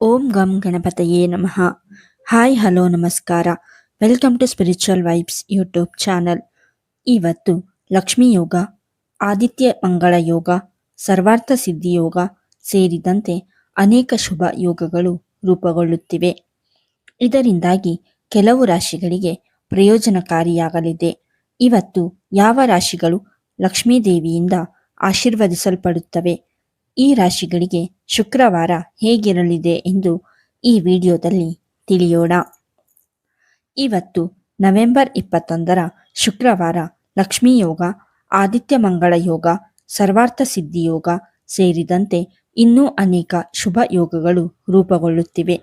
ಓಂ ಗಂ ಗಣಪತಯೇ ನಮಃ. ಹಾಯ್, ಹಲೋ, ನಮಸ್ಕಾರ. Welcome to spiritual vibes YouTube channel. ಇವತ್ತು ಲಕ್ಷ್ಮೀ ಯೋಗ, ಆದಿತ್ಯ ಮಂಗಳ ಯೋಗ, ಸರ್ವಾರ್ಥ ಸಿದ್ಧಿ ಯೋಗ ಸೇರಿದಂತೆ ಅನೇಕ ಶುಭ ಯೋಗಗಳು ರೂಪುಗೊಳ್ಳುತ್ತಿವೆ. ಇದರಿಂದಾಗಿ ಕೆಲವು ರಾಶಿಗಳಿಗೆ ಪ್ರಯೋಜನಕಾರಿಯಾಗಲಿದೆ. ಇವತ್ತು ಯಾವ ರಾಶಿಗಳು ಲಕ್ಷ್ಮೀ ದೇವಿಯಿಂದ ಆಶೀರ್ವದಿಸಲ್ಪಡುತ್ತವೆ? ಈ ರಾಶಿಗಳಿಗೆ ಶುಕ್ರವಾರ ಹೇಗಿರಲಿದೆ ಎಂದು ಈ ವಿಡಿಯೋದಲ್ಲಿ ತಿಳಿಯೋಣ. ಇವತ್ತು ನವೆಂಬರ್ ಇಪ್ಪತ್ತೊಂದರ ಶುಕ್ರವಾರ ಲಕ್ಷ್ಮೀ ಯೋಗ, ಆದಿತ್ಯ ಮಂಗಳ ಯೋಗ, ಸರ್ವಾರ್ಥ ಸಿದ್ಧಿ ಯೋಗ ಸೇರಿದಂತೆ ಇನ್ನೂ ಅನೇಕ ಶುಭ ಯೋಗಗಳು ರೂಪುಗೊಳ್ಳುತ್ತಿವೆ.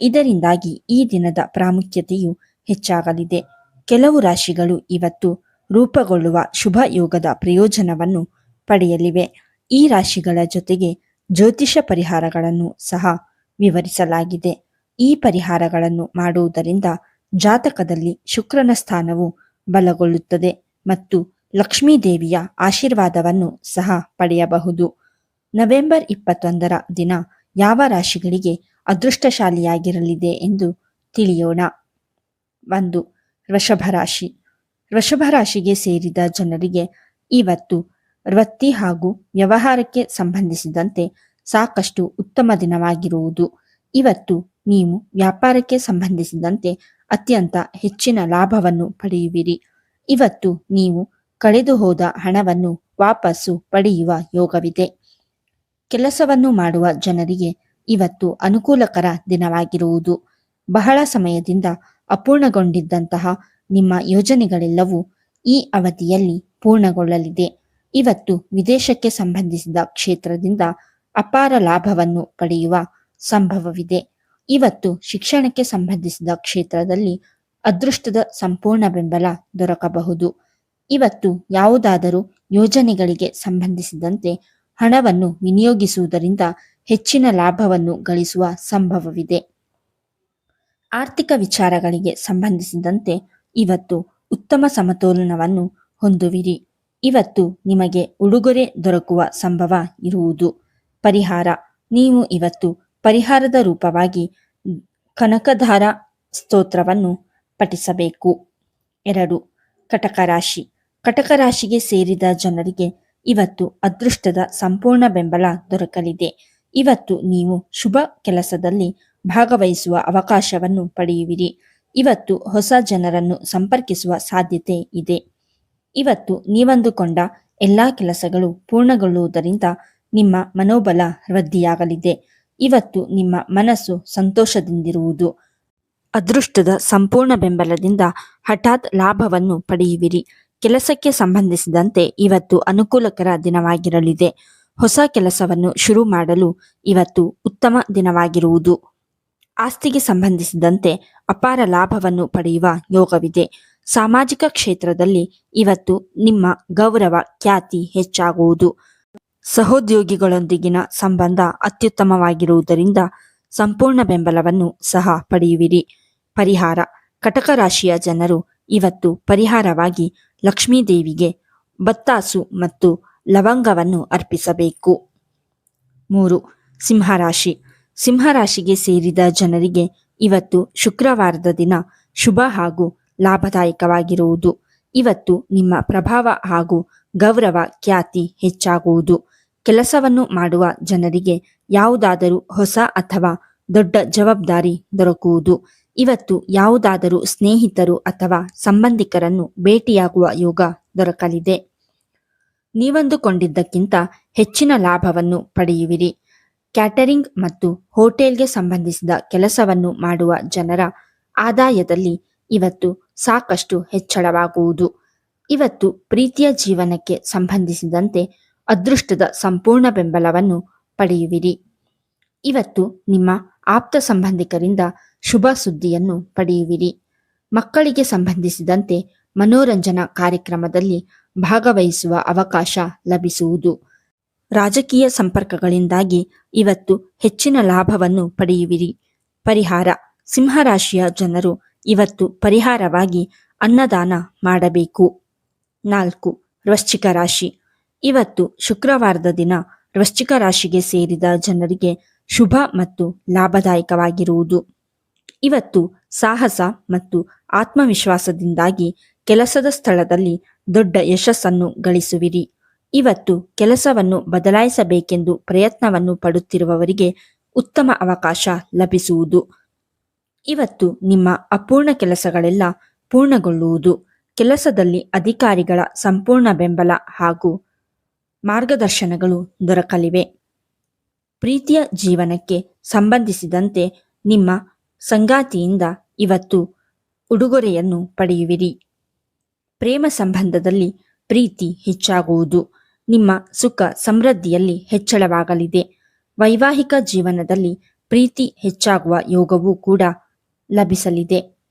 ಇದರಿಂದಾಗಿ ಈ ದಿನದ ಪ್ರಾಮುಖ್ಯತೆಯು ಹೆಚ್ಚಾಗಲಿದೆ. ಕೆಲವು ರಾಶಿಗಳು ಇವತ್ತು ರೂಪುಗೊಳ್ಳುವ ಶುಭ ಯೋಗದ ಪ್ರಯೋಜನವನ್ನು ಪಡೆಯಲಿವೆ. ಈ ರಾಶಿಗಳ ಜೊತೆಗೆ ಜ್ಯೋತಿಷ ಪರಿಹಾರಗಳನ್ನು ಸಹ ವಿವರಿಸಲಾಗಿದೆ. ಈ ಪರಿಹಾರಗಳನ್ನು ಮಾಡುವುದರಿಂದ ಜಾತಕದಲ್ಲಿ ಶುಕ್ರನ ಸ್ಥಾನವು ಬಲಗೊಳ್ಳುತ್ತದೆ ಮತ್ತು ಲಕ್ಷ್ಮೀ ದೇವಿಯ ಆಶೀರ್ವಾದವನ್ನು ಸಹ ಪಡೆಯಬಹುದು. ನವೆಂಬರ್ ಇಪ್ಪತ್ತೊಂದರ ದಿನ ಯಾವ ರಾಶಿಗಳಿಗೆ ಅದೃಷ್ಟಶಾಲಿಯಾಗಿರಲಿದೆ ಎಂದು ತಿಳಿಯೋಣ. ಒಂದು, ವೃಷಭ ರಾಶಿ. ವೃಷಭ ರಾಶಿಗೆ ಸೇರಿದ ಜನರಿಗೆ ಇವತ್ತು ವೃತ್ತಿ ಹಾಗೂ ವ್ಯವಹಾರಕ್ಕೆ ಸಂಬಂಧಿಸಿದಂತೆ ಸಾಕಷ್ಟು ಉತ್ತಮ ದಿನವಾಗಿರುವುದು. ಇವತ್ತು ನೀವು ವ್ಯಾಪಾರಕ್ಕೆ ಸಂಬಂಧಿಸಿದಂತೆ ಅತ್ಯಂತ ಹೆಚ್ಚಿನ ಲಾಭವನ್ನು ಪಡೆಯುವಿರಿ. ಇವತ್ತು ನೀವು ಕಳೆದು ಹೋದ ಹಣವನ್ನು ವಾಪಸ್ಸು ಪಡೆಯುವ ಯೋಗವಿದೆ. ಕೆಲಸವನ್ನು ಮಾಡುವ ಜನರಿಗೆ ಇವತ್ತು ಅನುಕೂಲಕರ ದಿನವಾಗಿರುವುದು. ಬಹಳ ಸಮಯದಿಂದ ಅಪೂರ್ಣಗೊಂಡಿದ್ದಂತಹ ನಿಮ್ಮ ಯೋಜನೆಗಳೆಲ್ಲವೂ ಈ ಅವಧಿಯಲ್ಲಿ ಪೂರ್ಣಗೊಳ್ಳಲಿದೆ. ಇವತ್ತು ವಿದೇಶಕ್ಕೆ ಸಂಬಂಧಿಸಿದ ಕ್ಷೇತ್ರದಿಂದ ಅಪಾರ ಲಾಭವನ್ನು ಪಡೆಯುವ ಸಂಭವವಿದೆ. ಇವತ್ತು ಶಿಕ್ಷಣಕ್ಕೆ ಸಂಬಂಧಿಸಿದ ಕ್ಷೇತ್ರದಲ್ಲಿ ಅದೃಷ್ಟದ ಸಂಪೂರ್ಣ ಬೆಂಬಲ ದೊರಕಬಹುದು. ಇವತ್ತು ಯಾವುದಾದರೂ ಯೋಜನೆಗಳಿಗೆ ಸಂಬಂಧಿಸಿದಂತೆ ಹಣವನ್ನು ವಿನಿಯೋಗಿಸುವುದರಿಂದ ಹೆಚ್ಚಿನ ಲಾಭವನ್ನು ಗಳಿಸುವ ಸಂಭವವಿದೆ. ಆರ್ಥಿಕ ವಿಚಾರಗಳಿಗೆ ಸಂಬಂಧಿಸಿದಂತೆ ಇವತ್ತು ಉತ್ತಮ ಸಮತೋಲನವನ್ನು ಹೊಂದುವಿರಿ. ಇವತ್ತು ನಿಮಗೆ ಉಡುಗೊರೆ ದೊರಕುವ ಸಂಭವ ಇರುವುದು. ಪರಿಹಾರ. ನೀವು ಇವತ್ತು ಪರಿಹಾರದ ರೂಪವಾಗಿ ಕನಕಧಾರ ಸ್ತೋತ್ರವನ್ನು ಪಠಿಸಬೇಕು. ಎರಡು. ಕಟಕ ರಾಶಿ. ಕಟಕ ರಾಶಿಗೆ ಸೇರಿದ ಜನರಿಗೆ ಇವತ್ತು ಅದೃಷ್ಟದ ಸಂಪೂರ್ಣ ಬೆಂಬಲ ದೊರಕಲಿದೆ. ಇವತ್ತು ನೀವು ಶುಭ ಕೆಲಸದಲ್ಲಿ ಭಾಗವಹಿಸುವ ಅವಕಾಶವನ್ನು ಪಡೆಯುವಿರಿ. ಇವತ್ತು ಹೊಸ ಜನರನ್ನು ಸಂಪರ್ಕಿಸುವ ಸಾಧ್ಯತೆ ಇದೆ. ಇವತ್ತು ನೀವಂದುಕೊಂಡ ಎಲ್ಲಾ ಕೆಲಸಗಳು ಪೂರ್ಣಗೊಳ್ಳುವುದರಿಂದ ನಿಮ್ಮ ಮನೋಬಲ ವೃದ್ಧಿಯಾಗಲಿದೆ. ಇವತ್ತು ನಿಮ್ಮ ಮನಸ್ಸು ಸಂತೋಷದಿಂದಿರುವುದು. ಅದೃಷ್ಟದ ಸಂಪೂರ್ಣ ಬೆಂಬಲದಿಂದ ಹಠಾತ್ ಲಾಭವನ್ನು ಪಡೆಯುವಿರಿ. ಕೆಲಸಕ್ಕೆ ಸಂಬಂಧಿಸಿದಂತೆ ಇವತ್ತು ಅನುಕೂಲಕರ ದಿನವಾಗಿರಲಿದೆ. ಹೊಸ ಕೆಲಸವನ್ನು ಶುರು ಮಾಡಲು ಇವತ್ತು ಉತ್ತಮ ದಿನವಾಗಿರುವುದು. ಆಸ್ತಿಗೆ ಸಂಬಂಧಿಸಿದಂತೆ ಅಪಾರ ಲಾಭವನ್ನು ಪಡೆಯುವ ಯೋಗವಿದೆ. ಸಾಮಾಜಿಕ ಕ್ಷೇತ್ರದಲ್ಲಿ ಇವತ್ತು ನಿಮ್ಮ ಗೌರವ, ಖ್ಯಾತಿ ಹೆಚ್ಚಾಗುವುದು. ಸಹೋದ್ಯೋಗಿಗಳೊಂದಿಗಿನ ಸಂಬಂಧ ಅತ್ಯುತ್ತಮವಾಗಿರುವುದರಿಂದ ಸಂಪೂರ್ಣ ಬೆಂಬಲವನ್ನು ಸಹ ಪಡೆಯುವಿರಿ. ಪರಿಹಾರ, ಕಟಕ ರಾಶಿಯ ಜನರು ಇವತ್ತು ಪರಿಹಾರವಾಗಿ ಲಕ್ಷ್ಮೀದೇವಿಗೆ ಬತ್ತಾಸು ಮತ್ತು ಲವಂಗವನ್ನು ಅರ್ಪಿಸಬೇಕು. ಮೂರು, ಸಿಂಹರಾಶಿ. ಸಿಂಹರಾಶಿಗೆ ಸೇರಿದ ಜನರಿಗೆ ಇವತ್ತು ಶುಕ್ರವಾರದ ದಿನ ಶುಭ ಹಾಗೂ ಲಾಭದಾಯಕವಾಗಿರುವುದು. ಇವತ್ತು ನಿಮ್ಮ ಪ್ರಭಾವ ಹಾಗೂ ಗೌರವ ಖ್ಯಾತಿ ಹೆಚ್ಚಾಗುವುದು. ಕೆಲಸವನ್ನು ಮಾಡುವ ಜನರಿಗೆ ಯಾವುದಾದರೂ ಹೊಸ ಅಥವಾ ದೊಡ್ಡ ಜವಾಬ್ದಾರಿ ದೊರಕುವುದು. ಇವತ್ತು ಯಾವುದಾದರೂ ಸ್ನೇಹಿತರು ಅಥವಾ ಸಂಬಂಧಿಕರನ್ನು ಭೇಟಿಯಾಗುವ ಯೋಗ ದೊರಕಲಿದೆ. ನೀವಂದುಕೊಂಡಿದ್ದಕ್ಕಿಂತ ಹೆಚ್ಚಿನ ಲಾಭವನ್ನು ಪಡೆಯುವಿರಿ. ಕ್ಯಾಟರಿಂಗ್ ಮತ್ತು ಹೋಟೆಲ್ಗೆ ಸಂಬಂಧಿಸಿದ ಕೆಲಸವನ್ನು ಮಾಡುವ ಜನರ ಆದಾಯದಲ್ಲಿ ಇವತ್ತು ಸಾಕಷ್ಟು ಹೆಚ್ಚಳವಾಗುವುದು. ಇವತ್ತು ಪ್ರೀತಿಯ ಜೀವನಕ್ಕೆ ಸಂಬಂಧಿಸಿದಂತೆ ಅದೃಷ್ಟದ ಸಂಪೂರ್ಣ ಬೆಂಬಲವನ್ನು ಪಡೆಯುವಿರಿ. ಇವತ್ತು ನಿಮ್ಮ ಆಪ್ತ ಸಂಬಂಧಿಕರಿಂದ ಶುಭ ಸುದ್ದಿಯನ್ನು ಪಡೆಯುವಿರಿ. ಮಕ್ಕಳಿಗೆ ಸಂಬಂಧಿಸಿದಂತೆ ಮನೋರಂಜನಾ ಕಾರ್ಯಕ್ರಮದಲ್ಲಿ ಭಾಗವಹಿಸುವ ಅವಕಾಶ ಲಭಿಸುವುದು. ರಾಜಕೀಯ ಸಂಪರ್ಕಗಳಿಂದಾಗಿ ಇವತ್ತು ಹೆಚ್ಚಿನ ಲಾಭವನ್ನು ಪಡೆಯುವಿರಿ. ಪರಿಹಾರ. ಸಿಂಹರಾಶಿಯ ಜನರು ಇವತ್ತು ಪರಿಹಾರವಾಗಿ ಅನ್ನದಾನ ಮಾಡಬೇಕು. ನಾಲ್ಕು, ವೃಶ್ಚಿಕ ರಾಶಿ. ಇವತ್ತು ಶುಕ್ರವಾರದ ದಿನ ವೃಶ್ಚಿಕ ರಾಶಿಗೆ ಸೇರಿದ ಜನರಿಗೆ ಶುಭ ಮತ್ತು ಲಾಭದಾಯಕವಾಗಿರುವುದು. ಇವತ್ತು ಸಾಹಸ ಮತ್ತು ಆತ್ಮವಿಶ್ವಾಸದಿಂದಾಗಿ ಕೆಲಸದ ಸ್ಥಳದಲ್ಲಿ ದೊಡ್ಡ ಯಶಸ್ಸನ್ನು ಗಳಿಸುವಿರಿ. ಇವತ್ತು ಕೆಲಸವನ್ನು ಬದಲಾಯಿಸಬೇಕೆಂದು ಪ್ರಯತ್ನವನ್ನು ಪಡುತ್ತಿರುವವರಿಗೆ ಉತ್ತಮ ಅವಕಾಶ ಲಭಿಸುವುದು. ಇವತ್ತು ನಿಮ್ಮ ಅಪೂರ್ಣ ಕೆಲಸಗಳೆಲ್ಲ ಪೂರ್ಣಗೊಳ್ಳುವುದು. ಕೆಲಸದಲ್ಲಿ ಅಧಿಕಾರಿಗಳ ಸಂಪೂರ್ಣ ಬೆಂಬಲ ಹಾಗೂ ಮಾರ್ಗದರ್ಶನಗಳು ದೊರಕಲಿವೆ. ಪ್ರೀತಿಯ ಜೀವನಕ್ಕೆ ಸಂಬಂಧಿಸಿದಂತೆ ನಿಮ್ಮ ಸಂಗಾತಿಯಿಂದ ಇವತ್ತು ಉಡುಗೊರೆಯನ್ನು ಪಡೆಯುವಿರಿ. ಪ್ರೇಮ ಸಂಬಂಧದಲ್ಲಿ ಪ್ರೀತಿ ಹೆಚ್ಚಾಗುವುದು. ನಿಮ್ಮ ಸುಖ ಸಮೃದ್ಧಿಯಲ್ಲಿ ಹೆಚ್ಚಳವಾಗಲಿದೆ. ವೈವಾಹಿಕ ಜೀವನದಲ್ಲಿ ಪ್ರೀತಿ ಹೆಚ್ಚಾಗುವ ಯೋಗವೂ ಕೂಡ ಲಭಿಸಲಿದೆ.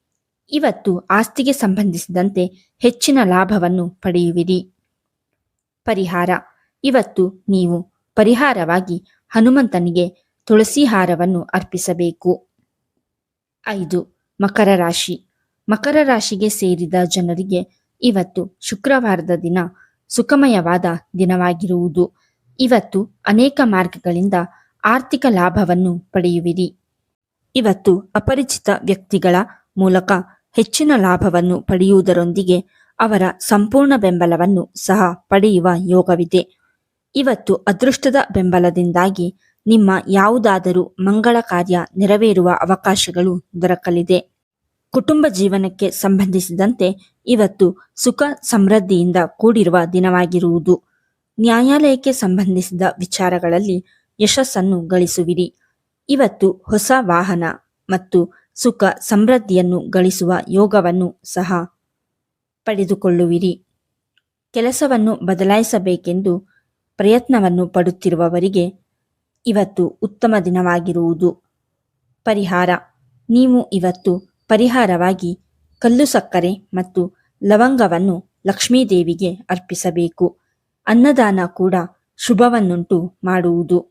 ಇವತ್ತು ಆಸ್ತಿಗೆ ಸಂಬಂಧಿಸಿದಂತೆ ಹೆಚ್ಚಿನ ಲಾಭವನ್ನು ಪಡೆಯುವಿರಿ. ಪರಿಹಾರ. ಇವತ್ತು ನೀವು ಪರಿಹಾರವಾಗಿ ಹನುಮಂತನಿಗೆ ತುಳಸಿ ಹಾರವನ್ನು ಅರ್ಪಿಸಬೇಕು. ಐದು. ಮಕರ ರಾಶಿ. ಮಕರ ರಾಶಿಗೆ ಸೇರಿದ ಜನರಿಗೆ ಇವತ್ತು ಶುಕ್ರವಾರದ ದಿನ ಸುಖಮಯವಾದ ದಿನವಾಗಿರುವುದು. ಇವತ್ತು ಅನೇಕ ಮಾರ್ಗಗಳಿಂದ ಆರ್ಥಿಕ ಲಾಭವನ್ನು ಪಡೆಯುವಿರಿ. ಇವತ್ತು ಅಪರಿಚಿತ ವ್ಯಕ್ತಿಗಳ ಮೂಲಕ ಹೆಚ್ಚಿನ ಲಾಭವನ್ನು ಪಡೆಯುವುದರೊಂದಿಗೆ ಅವರ ಸಂಪೂರ್ಣ ಬೆಂಬಲವನ್ನು ಸಹ ಪಡೆಯುವ ಯೋಗವಿದೆ. ಇವತ್ತು ಅದೃಷ್ಟದ ಬೆಂಬಲದಿಂದಾಗಿ ನಿಮ್ಮ ಯಾವುದಾದರೂ ಮಂಗಳ ಕಾರ್ಯ ನೆರವೇರುವ ಅವಕಾಶಗಳು ದೊರಕಲಿದೆ. ಕುಟುಂಬ ಜೀವನಕ್ಕೆ ಸಂಬಂಧಿಸಿದಂತೆ ಇವತ್ತು ಸುಖ ಸಮೃದ್ಧಿಯಿಂದ ಕೂಡಿರುವ ದಿನವಾಗಿರುವುದು. ನ್ಯಾಯಾಲಯಕ್ಕೆ ಸಂಬಂಧಿಸಿದ ವಿಚಾರಗಳಲ್ಲಿ ಯಶಸ್ಸನ್ನು ಗಳಿಸುವಿರಿ. ಇವತ್ತು ಹೊಸ ವಾಹನ ಮತ್ತು ಸುಖ ಸಮೃದ್ಧಿಯನ್ನು ಗಳಿಸುವ ಯೋಗವನ್ನು ಸಹ ಪಡೆದುಕೊಳ್ಳುವಿರಿ. ಕೆಲಸವನ್ನು ಬದಲಾಯಿಸಬೇಕೆಂದು ಪ್ರಯತ್ನವನ್ನು ಪಡುತ್ತಿರುವವರಿಗೆ ಇವತ್ತು ಉತ್ತಮ ದಿನವಾಗಿರುವುದು. ಪರಿಹಾರ. ನೀವು ಇವತ್ತು ಪರಿಹಾರವಾಗಿ ಕಲ್ಲು ಸಕ್ಕರೆ ಮತ್ತು ಲವಂಗವನ್ನು ಲಕ್ಷ್ಮೀದೇವಿಗೆ ಅರ್ಪಿಸಬೇಕು. ಅನ್ನದಾನ ಕೂಡ ಶುಭವನ್ನುಂಟು ಮಾಡುವುದು.